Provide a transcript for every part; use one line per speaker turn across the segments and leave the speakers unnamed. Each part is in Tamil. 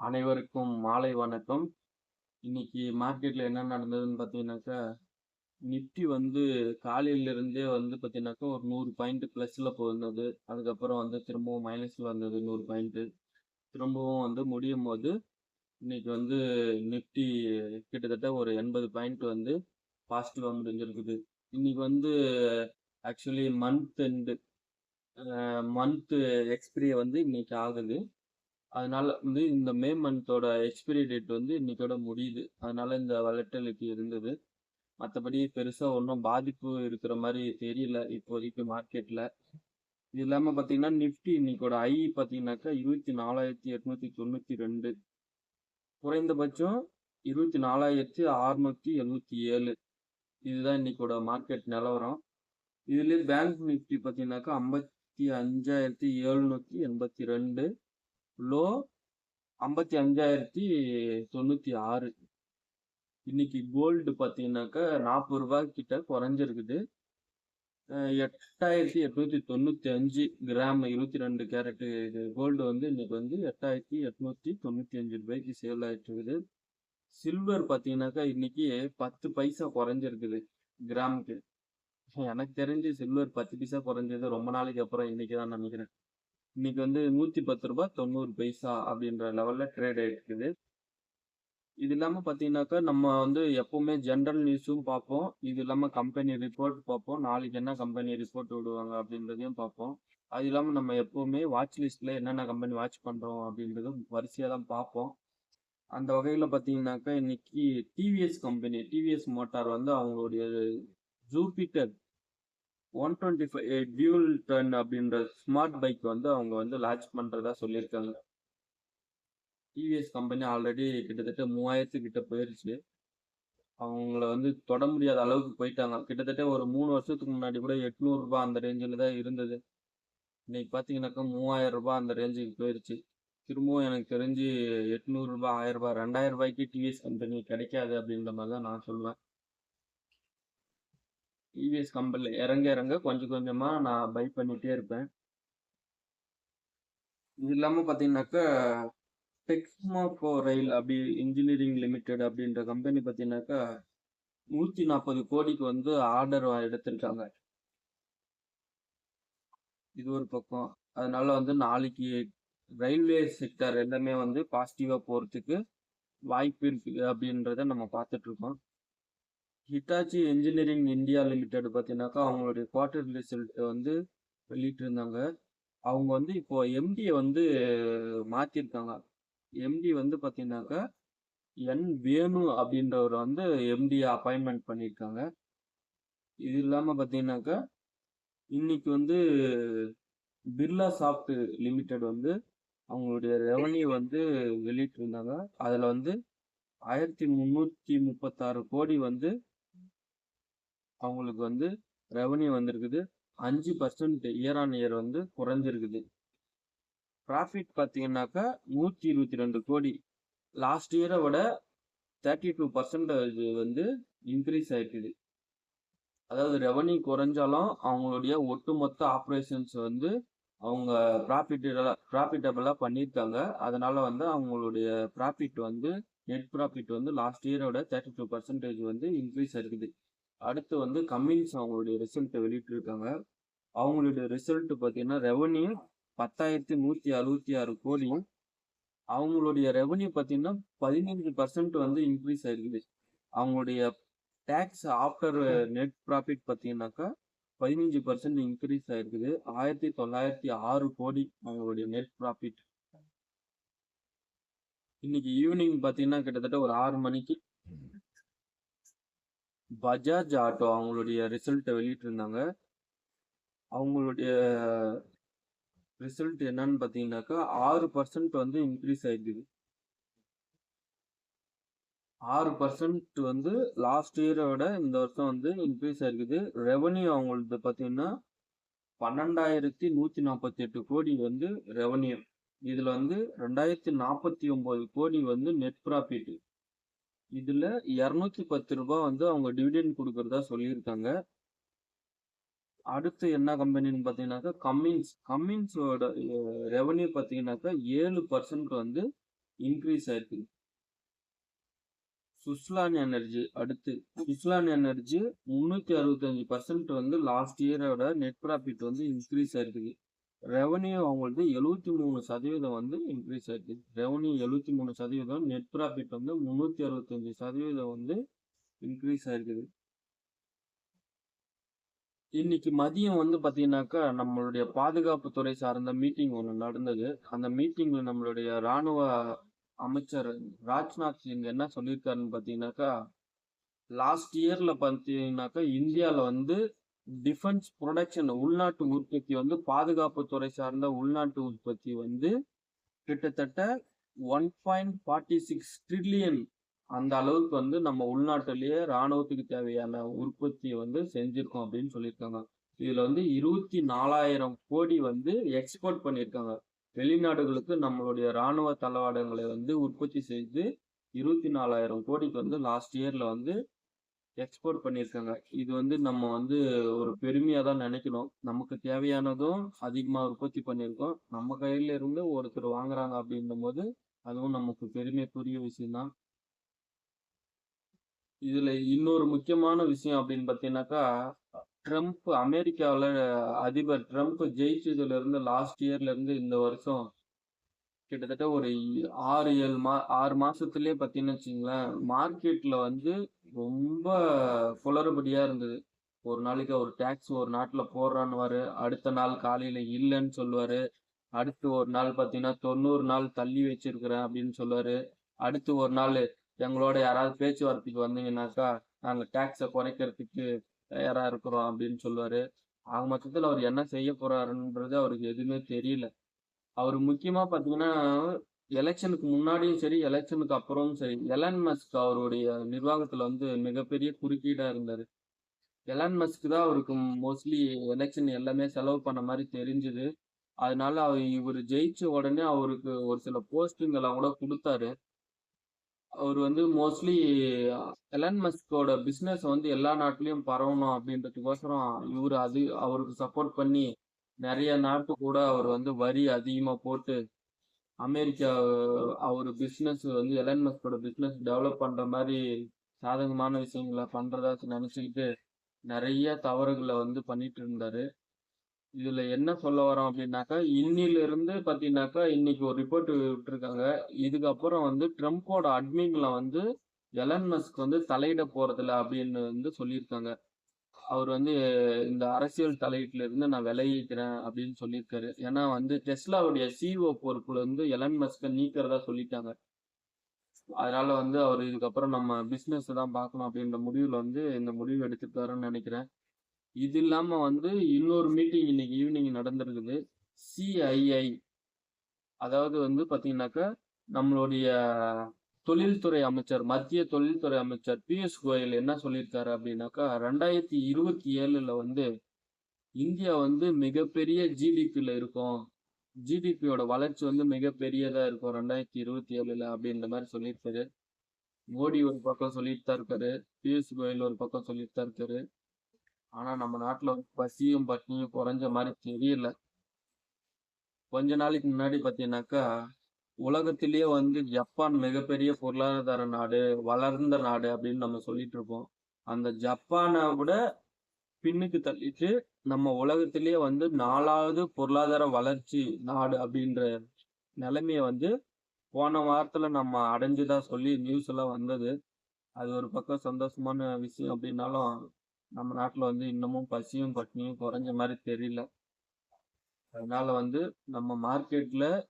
அனைவருக்கும் மாலை வணக்கம். இன்னைக்கு மார்க்கெட்ல என்ன நடந்ததுன்னு பார்த்தீங்கன்னாக்கா, நிப்டி வந்து காலையிலிருந்தே வந்து பார்த்தீங்கன்னாக்கா, ஒரு நூறு பாயிண்ட் ப்ளஸ்ல போயிருந்தது. அதுக்கப்புறம் வந்து திரும்பவும் மைனஸ்ல வந்தது நூறு பாயிண்ட். திரும்பவும் வந்து முடியும் போது இன்னைக்கு வந்து நிப்டி கிட்டத்தட்ட ஒரு 80 பாயிண்ட் வந்து பாசிட்டிவாக முடிஞ்சிருக்குது. இன்னைக்கு வந்து actually month end month month வந்து இன்னைக்கு ஆகுது. அதனால வந்து இந்த மே மந்தோட எக்ஸ்பிரி டேட் வந்து இன்னைக்கோட முடியுது. அதனால இந்த வலட்டலிட்டி இருந்தது. மற்றபடி பெருசாக ஒன்றும் பாதிப்பு இருக்கிற மாதிரி தெரியல இப்போதைக்கு மார்க்கெட்டில் இது இல்லாமல் பார்த்தீங்கன்னா, நிஃப்டி இன்னைக்கோட ஐ பார்த்தீங்கன்னாக்கா 24,892 குறைந்தபட்சம் 24,677 இதுதான் இன்னைக்கோட மார்க்கெட் நிலவரம். இதுலேயே பேங்க் நிஃப்டி பார்த்தீங்கன்னாக்கா 55,782 லோ ஐம்பத்தி அஞ்சாயிரத்தி தொண்ணூற்றி ஆறு. இன்னைக்கு கோல்டு பார்த்தீங்கன்னாக்கா நாற்பது ரூபா கிட்ட குறைஞ்சிருக்குது. எட்டாயிரத்தி எட்நூற்றி தொண்ணூற்றி அஞ்சு கிராம் இருபத்தி ரெண்டு கேரட்டு கோல்டு வந்து இன்னைக்கு வந்து எட்டாயிரத்தி எட்நூற்றி தொண்ணூற்றி அஞ்சு ரூபாய்க்கு சேல் ஆகிட்டு இருக்குது சில்வர் பார்த்தீங்கன்னாக்கா இன்னைக்கு பத்து பைசா குறைஞ்சிருக்குது கிராமுக்கு. எனக்கு தெரிஞ்சு சில்வர் பத்து பைசா குறைஞ்சது ரொம்ப நாளைக்கு அப்புறம் இன்னைக்கு தான் நினைக்கிறேன். இன்னைக்கு வந்து நூற்றி பத்து ரூபா தொண்ணூறு பைசா அப்படின்ற லெவல்ல ட்ரேட் ஆயிட்டு இது இல்லாமல் பார்த்தீங்கன்னாக்கா, நம்ம வந்து எப்போவுமே ஜென்ரல் நியூஸும் பார்ப்போம். இது இல்லாமல் கம்பெனி ரிப்போர்ட் பார்ப்போம். நாளைக்கு என்ன கம்பெனி ரிப்போர்ட் விடுவாங்க அப்படின்றதையும் பார்ப்போம். அது இல்லாமல் நம்ம எப்போவுமே வாட்ச் லிஸ்ட்டில் என்னென்ன கம்பெனி வாட்ச் பண்ணுறோம் அப்படின்றதும் வரிசையாக தான் பார்ப்போம். அந்த வகையில் பார்த்தீங்கன்னாக்கா, இன்னைக்கு டிவிஎஸ் கம்பெனி டிவிஎஸ் மோட்டார் வந்து அவங்களுடைய ஜூபிட்டர் 125 டியூல் டர்ன் அப்படின்ற ஸ்மார்ட் பைக் வந்து அவங்க வந்து லான்ச் பண்ணுறதா சொல்லியிருக்காங்க. டிவிஎஸ் கம்பெனி ஆல்ரெடி கிட்டத்தட்ட 3000 கிட்ட போயிருச்சு. அவங்கள வந்து தொட முடியாத அளவுக்கு போயிட்டாங்க. கிட்டத்தட்ட ஒரு மூணு வருஷத்துக்கு முன்னாடி கூட எட்நூறுரூபா அந்த ரேஞ்சில் தான் இருந்தது. இன்னைக்கு பார்த்தீங்கன்னாக்கா மூவாயிரம் ரூபாய் அந்த ரேஞ்சுக்கு போயிடுச்சு திரும்பவும் எனக்கு தெரிஞ்சு எட்நூறுரூபா ஆயிரரூபா ரெண்டாயிரம் ரூபாய்க்கு டிவிஎஸ் கம்பெனி கிடைக்காது அப்படின்ற மாதிரி தான் நான் சொல்லுவேன். டிவிஎஸ் கம்பெனியில் இறங்க இறங்க கொஞ்சம் கொஞ்சமாக நான் பை பண்ணிகிட்டே இருப்பேன். இது இல்லாமல் பார்த்தீங்கன்னாக்கா, டெக்ஸ்மோகோ ரயில் அப்படி இன்ஜினியரிங் லிமிடெட் அப்படின்ற கம்பெனி பார்த்தீங்கன்னாக்கா, 140 கோடிக்கு வந்து ஆர்டர் எடுத்திருக்காங்க. இது ஒரு பக்கம். அதனால வந்து நாளைக்கு ரயில்வே செக்டார் எல்லாமே வந்து பாசிட்டிவாக போகிறதுக்கு வாய்ப்பு இருக்கு அப்படின்றத நம்ம பார்த்துட்ருக்கோம் ஹிட்டாச்சி என்ஜினியரிங் இந்தியா லிமிடெட் பார்த்தீங்கன்னாக்கா, அவங்களுடைய குவார்ட்டர் ரிசல்ட் வந்து வெளியிட்டிருந்தாங்க. அவங்க வந்து இப்போ எம்டியை வந்து மாற்றிருக்காங்க எம்டி வந்து பார்த்தீங்கன்னாக்கா, என். வேணு அப்படின்றவர் வந்து எம்டியை அப்பாயின்மெண்ட் பண்ணியிருக்காங்க. இது இல்லாமல் பார்த்தீங்கன்னாக்கா, இன்னைக்கு வந்து பிர்லா சாஃப்ட் லிமிடெட் வந்து அவங்களுடைய ரெவன்யூ வந்து வெளியிட்டிருந்தாங்க. அதில் வந்து 1336 கோடி வந்து அவங்களுக்கு வந்து ரெவன்யூ வந்திருக்குது. அஞ்சு பர்சன்ட் இயர் ஆன் இயர் வந்து குறைஞ்சிருக்குது. ப்ராஃபிட் பார்த்தீங்கன்னாக்கா, 122 கோடி லாஸ்ட் இயரை விட 32% வந்து இன்க்ரீஸ் ஆயிருக்குது. அதாவது ரெவன்யூ குறைஞ்சாலும் அவங்களுடைய ஒட்டுமொத்த ஆப்ரேஷன்ஸ் வந்து அவங்க ப்ராஃபிட்டடா ப்ராஃபிட்டபிளாக பண்ணியிருக்காங்க. அதனால வந்து அவங்களுடைய ப்ராஃபிட் வந்து நெட் ப்ராஃபிட் வந்து லாஸ்ட் இயரோட விட 32% வந்து இன்க்ரீஸ் ஆயிருக்குது. அடுத்து வந்து கம்மின்ஸ் அவங்களுடைய ரிசல்ட்ட வெளியிட்டிருக்காங்க. அவங்களுடைய ரிசல்ட் பார்த்தீங்கன்னா, ரெவென்யூ 10,166 கோடி. அவங்களுடைய ரெவன்யூ பார்த்தீங்கன்னா, 15% வந்து இன்க்ரீஸ் ஆயிருக்குது. அவங்களுடைய டேக்ஸ் ஆஃப்டர் நெட் ப்ராஃபிட் பார்த்தீங்கன்னாக்கா, பதினஞ்சு பர்சன்ட் இன்க்ரீஸ் ஆயிருக்குது. 1,906 கோடி அவங்களுடைய நெட் ப்ராஃபிட். இன்னைக்கு ஈவினிங் பார்த்தீங்கன்னா, கிட்டத்தட்ட ஒரு ஆறு மணிக்கு பஜாஜ் ஆட்டோ அவங்களுடைய ரிசல்ட்டை வெளியிட்டிருந்தாங்க. அவங்களுடைய ரிசல்ட் என்னன்னு பார்த்தீங்கன்னாக்கா, ஆறு பர்சன்ட் வந்து இன்க்ரீஸ் ஆயிருக்குது. ஆறு பர்சன்ட் வந்து லாஸ்ட் இயரை விட இந்த வருஷம் வந்து இன்க்ரீஸ் ஆயிருக்குது. ரெவன்யூ அவங்களது பார்த்தீங்கன்னா, 12,148 கோடி வந்து ரெவன்யூ இதில் வந்து 2,049 கோடி வந்து நெட் ப்ராஃபிட்டு இதில் இரநூத்தி பத்து ரூபாய் வந்து அவங்க டிவிடெண்ட் கொடுக்குறதா சொல்லியிருக்காங்க. அடுத்து என்ன கம்பெனின்னு பார்த்தீங்கன்னாக்கா, கம்மின்ஸ். கம்மின்ஸோட ரெவன்யூ ரெவென்யூ பார்த்தீங்கன்னாக்கா, ஏழு பர்சன்ட் வந்து இன்க்ரீஸ் ஆயிருக்கு சுஸ்லான் எனர்ஜி அடுத்து சுஸ்லான் எனர்ஜி முந்நூற்றி அறுபத்தஞ்சு பர்சன்ட் வந்து லாஸ்ட் இயரோட நெட் ப்ராஃபிட் வந்து இன்க்ரீஸ் ஆயிருக்கு ரெவன்யூ அவங்களுக்கு எழுபத்தி மூணு சதவீதம் வந்து இன்க்ரீஸ் ஆயிருக்கு. ரெவன்யூ எழுபத்தி மூணு சதவீதம் நெட் ப்ராஃபிட் வந்து முந்நூற்றி அறுபத்தஞ்சு சதவீதம் வந்து இன்க்ரீஸ் ஆயிருக்குது. இன்னைக்கு மதியம் வந்து பார்த்தீங்கன்னாக்கா நம்மளுடைய பாதுகாப்பு துறை சார்ந்த மீட்டிங் ஒன்று நடந்தது. அந்த மீட்டிங்கில் நம்மளுடைய ராணுவ அமைச்சர் ராஜ்நாத் சிங் என்ன சொல்லியிருக்காருன்னு பார்த்தீங்கன்னாக்கா லாஸ்ட் இயரில் பார்த்தீங்கன்னாக்கா இந்தியாவில் வந்து டிஃபென்ஸ் ப்ரொடக்ஷன் உள்நாட்டு உற்பத்தி வந்து பாதுகாப்பு துறை சார்ந்த உள்நாட்டு உற்பத்தி வந்து கிட்டத்தட்ட one point forty six trillion அந்த அளவுக்கு வந்து நம்ம உள்நாட்டிலேயே ராணுவத்துக்கு தேவையான உற்பத்தியை வந்து செஞ்சிருக்கோம் அப்படின்னு சொல்லியிருக்காங்க. இதுல வந்து இருபத்தி நாலாயிரம் கோடி வந்து எக்ஸ்போர்ட் பண்ணியிருக்காங்க. வெளிநாடுகளுக்கு நம்மளுடைய ராணுவ தளவாடங்களை வந்து உற்பத்தி செய்து இருபத்தி நாலாயிரம் கோடிக்கு வந்து லாஸ்ட் இயர்ல வந்து எக்ஸ்போர்ட் பண்ணியிருக்காங்க. இது வந்து நம்ம வந்து ஒரு பெருமையாக தான் நினைக்கணும் நமக்கு தேவையானதும் அதிகமாக உற்பத்தி பண்ணியிருக்கோம். நம்ம கையில இருந்து ஒருத்தர் வாங்குறாங்க அப்படின்னும் போது அதுவும் நமக்கு பெருமைக்குரிய விஷயம்தான். இதுல இன்னொரு முக்கியமான விஷயம் அப்படின்னு பார்த்தீங்கன்னாக்கா ட்ரம்ப் அமெரிக்காவில் அதிபர் ட்ரம்ப் ஜெயிச்சதுல இருந்து லாஸ்ட் இயர்ல இருந்து இந்த வருஷம் கிட்டத்தட்ட ஒரு ஆறு ஏழு மா ஆறு மாசத்துலயே பார்த்தீங்கன்னு வச்சுங்களேன் மார்க்கெட்ல வந்து ரொம்ப குளறுபடியாக இருந்தது. ஒரு நாளைக்கு ஒரு டேக்ஸ் ஒரு நாட்டில் போடுறான்னு அடுத்த நாள் காலையில் இல்லைன்னு சொல்லுவார். அடுத்து ஒரு நாள் பார்த்தீங்கன்னா தொண்ணூறு நாள் தள்ளி வச்சிருக்கிறேன் அப்படின்னு சொல்லுவார். அடுத்து ஒரு நாள் எங்களோட யாராவது பேச்சுவார்த்தைக்கு வந்தீங்கன்னாக்கா நாங்கள் டேக்ஸை குறைக்கிறதுக்கு தயாராக இருக்கிறோம் அப்படின்னு சொல்லுவார். ஆக மொத்தத்தில் அவர் என்ன செய்ய போகிறாருன்றது அவருக்கு எதுவுமே தெரியல. அவர் முக்கியமாக பார்த்தீங்கன்னா எலெக்ஷனுக்கு முன்னாடியும் சரி எலெக்ஷனுக்கு அப்புறமும் சரி எலன் மஸ்க் அவருடைய நிர்வாகத்துல வந்து மிகப்பெரிய குறுக்கீடா இருந்தாரு. எலன் மஸ்க் தான் அவருக்கு மோஸ்ட்லி எலெக்ஷன் எல்லாமே செலவு பண்ண மாதிரி தெரிஞ்சுது. அதனால அவர் இவர் ஜெயிச்ச உடனே அவருக்கு ஒரு சில போஸ்டிங்கெல்லாம் கூட கொடுத்தாரு. அவர் வந்து மோஸ்ட்லி எலன் மஸ்கோட பிஸ்னஸ் வந்து எல்லா நாட்டிலையும் பரவணும் அப்படின்றதுக்கோசரம் இவர் அது அவருக்கு சப்போர்ட் பண்ணி நிறைய நாட்டு கூட அவர் வந்து வரி அதிகமாக போட்டு அமெரிக்கா அவர் பிஸ்னஸ் வந்து எலன் மஸ்கோட பிஸ்னஸ் டெவலப் பண்ணுற மாதிரி சாதகமான விஷயங்களை பண்ணுறதா நினச்சிக்கிட்டு நிறைய தவறுகளை வந்து பண்ணிட்டு இருந்தாரு. இதில் என்ன சொல்ல வரோம் அப்படின்னாக்கா இன்னிலிருந்து பார்த்தீங்கன்னாக்கா இன்னைக்கு ஒரு ரிப்போர்ட் விட்டுருக்காங்க. இதுக்கப்புறம் வந்து ட்ரம்ப்போட அட்மின்ல வந்து எலன் மஸ்க் வந்து தலையிட போகிறதில்ல அப்படின்னு வந்து சொல்லியிருக்காங்க. அவர் வந்து இந்த அரசியல் தலையீட்டுல இருந்து நான் விளையிக்கிறேன் அப்படின்னு சொல்லியிருக்காரு. ஏன்னா வந்து டெஸ்லாவுடைய சிஓ பொறுப்புல இருந்து எலன் மஸ்க நீக்கிறதா சொல்லிட்டாங்க. அதனால வந்து அவர் இதுக்கப்புறம் நம்ம பிசினஸ் தான் பார்க்கணும் அப்படின்ற முடிவுல வந்து இந்த முடிவு எடுத்துருக்காருன்னு நினைக்கிறேன். இது இல்லாம வந்து இன்னொரு மீட்டிங் இன்னைக்கு ஈவினிங் நடந்திருக்குது. சிஐஐ அதாவது வந்து பாத்தீங்கன்னாக்கா நம்மளுடைய தொழில்துறை அமைச்சர் மத்திய தொழில்துறை அமைச்சர் பியூஷ் கோயல் என்ன சொல்லியிருக்காரு அப்படின்னாக்கா ரெண்டாயிரத்தி இருபத்தி ஏழுல வந்து இந்தியா வந்து மிகப்பெரிய ஜிடிபியில் இருக்கும். ஜிடிபியோட வளர்ச்சி வந்து மிகப்பெரியதாக இருக்கும் ரெண்டாயிரத்தி இருபத்தி ஏழுல அப்படின்ற மாதிரி சொல்லியிருக்காரு. மோடி ஒரு பக்கம் சொல்லிட்டு தான் இருக்காரு பியூஷ் கோயல் ஒரு பக்கம் சொல்லிட்டு தான் இருக்காரு. ஆனால் நம்ம நாட்டில் பசியும் பட்டினியும் குறைஞ்ச மாதிரி தெரியல. கொஞ்ச நாளைக்கு முன்னாடி பார்த்தீங்கன்னாக்கா உலகத்திலேயே வந்து ஜப்பான் மிகப்பெரிய பொருளாதார நாடு வளர்ந்த நாடு அப்படின்னு நம்ம சொல்லிட்டு இருப்போம். அந்த ஜப்பானை விட பின்னுக்கு தள்ளிட்டு நம்ம உலகத்திலேயே வந்து நாலாவது பொருளாதார வளர்ச்சி நாடு அப்படின்ற நிலைமையை வந்து போன வாரத்தில் நம்ம அடைஞ்சுதான் சொல்லி நியூஸ் எல்லாம் வந்தது. அது ஒரு பக்கம் சந்தோஷமான விஷயம் அப்படின்னாலும் நம்ம நாட்டில் வந்து இன்னமும் பசியும் பட்டினியும் குறைஞ்ச மாதிரி தெரியல. அதனால வந்து நம்ம மார்க்கெட்டில்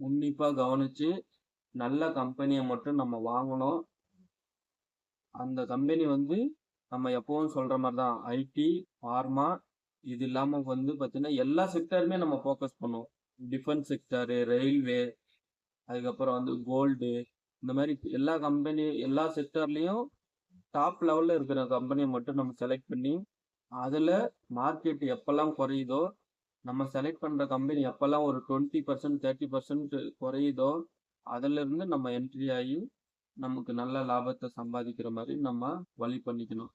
உன்னிப்பாக கவனிச்சு நல்ல கம்பெனியை மட்டும் நம்ம வாங்கணும். அந்த கம்பெனி வந்து நம்ம எப்பவும் சொல்கிற மாதிரி தான் ஐடி ஃபார்மா இது இல்லாமல் வந்து பார்த்தீங்கன்னா எல்லா செக்டருமே நம்ம ஃபோக்கஸ் பண்ணுவோம். டிஃபென்ஸ் செக்டரு ரயில்வே அதுக்கப்புறம் வந்து கோல்டு இந்த மாதிரி எல்லா கம்பெனி எல்லா செக்டர்லேயும் டாப் லெவலில் இருக்கிற கம்பெனியை மட்டும் நம்ம செலக்ட் பண்ணி அதில் மார்க்கெட் எப்போல்லாம் குறையுதோ நம்ம செலக்ட் பண்ணுற கம்பெனி எப்போல்லாம் ஒரு டுவெண்ட்டி பர்சன்ட் தேர்ட்டி பர்சன்ட் குறையுதோ அதிலிருந்து நம்ம என்ட்ரி ஆகி நமக்கு நல்ல லாபத்தை சம்பாதிக்கிற மாதிரி நம்ம வழி பண்ணிக்கணும்.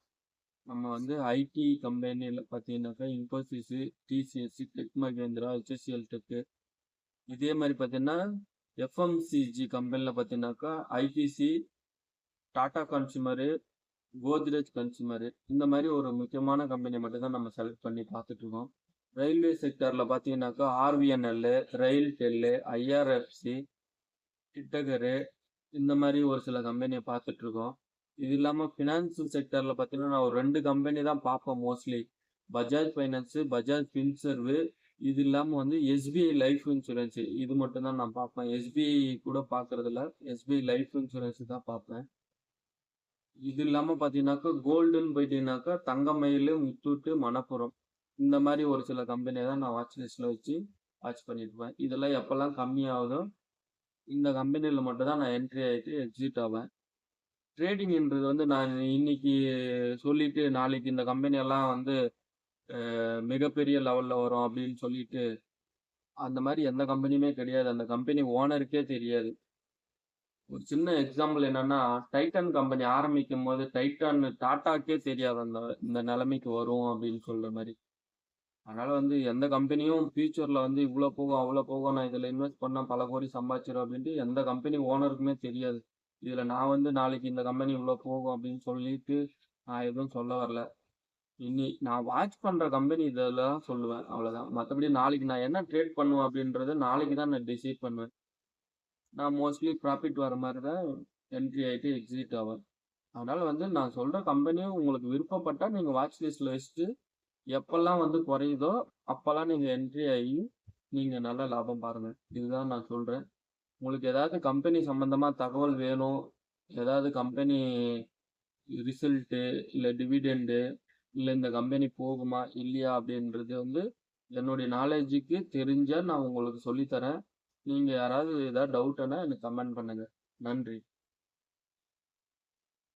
நம்ம வந்து ஐடி கம்பெனியில் பார்த்தீங்கன்னாக்கா இன்ஃபோசிஸு டிசிஎஸ் டெக் மகேந்திரா ஹெச்எஸ்சிஎல் டெக்கு இதே மாதிரி பார்த்தீங்கன்னா எஃப்எம்சிஜி கம்பெனியில் பார்த்தீங்கன்னாக்கா ஐடிசி டாடா கன்சூமரு கோத்ரேஜ் கன்சூமரு இந்த மாதிரி ஒரு முக்கியமான கம்பெனியை மட்டும் தான் நம்ம செலக்ட் பண்ணி பார்த்துட்ருக்கோம் ரயில்வே செக்டரில் பார்த்தீங்கன்னாக்கா RVNL RailTel IRFC Titagarh இந்த மாதிரி ஒரு சில கம்பெனியை பார்த்துட்ருக்கோம் இது இல்லாமல் ஃபினான்சியல் செக்டரில் பார்த்தீங்கன்னா நான் ஒரு ரெண்டு கம்பெனி தான் பார்ப்பேன் mostly Bajaj finance Bajaj Finserv இது இல்லாமல் வந்து எஸ்பிஐ லைஃப் இன்சூரன்ஸு இது மட்டும்தான் நான் பார்ப்பேன் எஸ்பிஐ கூட பார்க்குறதில்ல எஸ்பிஐ லைஃப் இன்சூரன்ஸ் தான் பார்ப்பேன் இது இல்லாமல் பார்த்தீங்கன்னாக்கா கோல்டுன்னு போயிட்டீங்கன்னாக்கா தங்கமயில் முத்தூட்டு மணப்புரம். இந்த மாதிரி ஒரு சில கம்பெனியை தான் நான் வாட்ச் லிஸ்ட்டில் வச்சு வாட்ச் பண்ணியிருப்பேன் இதெல்லாம் எப்போல்லாம் கம்மியாகுதோ இந்த கம்பெனியில் மட்டும் தான் நான் என்ட்ரி ஆகிட்டு எக்ஸிட் ஆவேன். ட்ரேடிங்ன்றது வந்து நான் இன்னைக்கு சொல்லிட்டு நாளைக்கு இந்த கம்பெனியெல்லாம் வந்து மிகப்பெரிய லெவலில் வரும் அப்படின்னு சொல்லிட்டு அந்த மாதிரி எந்த கம்பெனியுமே கிடையாது. அந்த கம்பெனி ஓனருக்கே தெரியாது. ஒரு சின்ன எக்ஸாம்பிள் என்னன்னா டைட்டன் கம்பெனி ஆரம்பிக்கும் போது டைட்டன் டாட்டாக்கே தெரியாது அந்த இந்த நிலைமைக்கு வரும் அப்படின்னு சொல்ற மாதிரி. அதனால வந்து எந்த கம்பெனியும் ஃபியூச்சர்ல வந்து இவ்வளோ போகும் அவ்வளோ போகும் நான் இதில் இன்வெஸ்ட் பண்ணால் பல கோடி சம்பாதிச்சிடும் அப்படின்ட்டு எந்த கம்பெனி ஓனருக்குமே தெரியாது. இதில் நான் வந்து நாளைக்கு இந்த கம்பெனி இவ்வளோ போகும் அப்படின்னு சொல்லிட்டு நான் எதுவும் சொல்ல வரல. இனி நான் வாட்ச் பண்ணுற கம்பெனி இதில் தான் சொல்லுவேன் அவ்வளோதான் மற்றபடி நாளைக்கு நான் என்ன ட்ரேட் பண்ணுவேன் அப்படின்றத நாளைக்கு தான் நான் டிசைட் பண்ணுவேன். நான் மோஸ்ட்லி ப்ராஃபிட் வர மாதிரி தான் என்ட்ரி ஆகிட்டு எக்ஸிட் ஆவேன். அதனால் வந்து நான் சொல்கிற கம்பெனியும் உங்களுக்கு விருப்பப்பட்டால் நீங்கள் வாட்ச் லிஸ்ட்டில் வச்சுட்டு எப்போல்லாம் வந்து குறையுதோ அப்போல்லாம் நீங்கள் என்ட்ரி ஆகி நீங்கள் நல்ல லாபம் பாருங்கள் இதுதான் நான் சொல்கிறேன் உங்களுக்கு ஏதாவது கம்பெனி சம்மந்தமாக தகவல் வேணும் ஏதாவது கம்பெனி ரிசல்ட்டு இல்லை டிவிடெண்டு இல்லை இந்த கம்பெனி போகுமா இல்லையா அப்படின்றது வந்து என்னுடைய நாலேஜுக்கு தெரிஞ்சால் நான் உங்களுக்கு சொல்லித்தரேன். நீங்கள் யாராவது ஏதாவது டவுட்டுன்னா எனக்கு கமெண்ட் பண்ணுங்கள் நன்றி.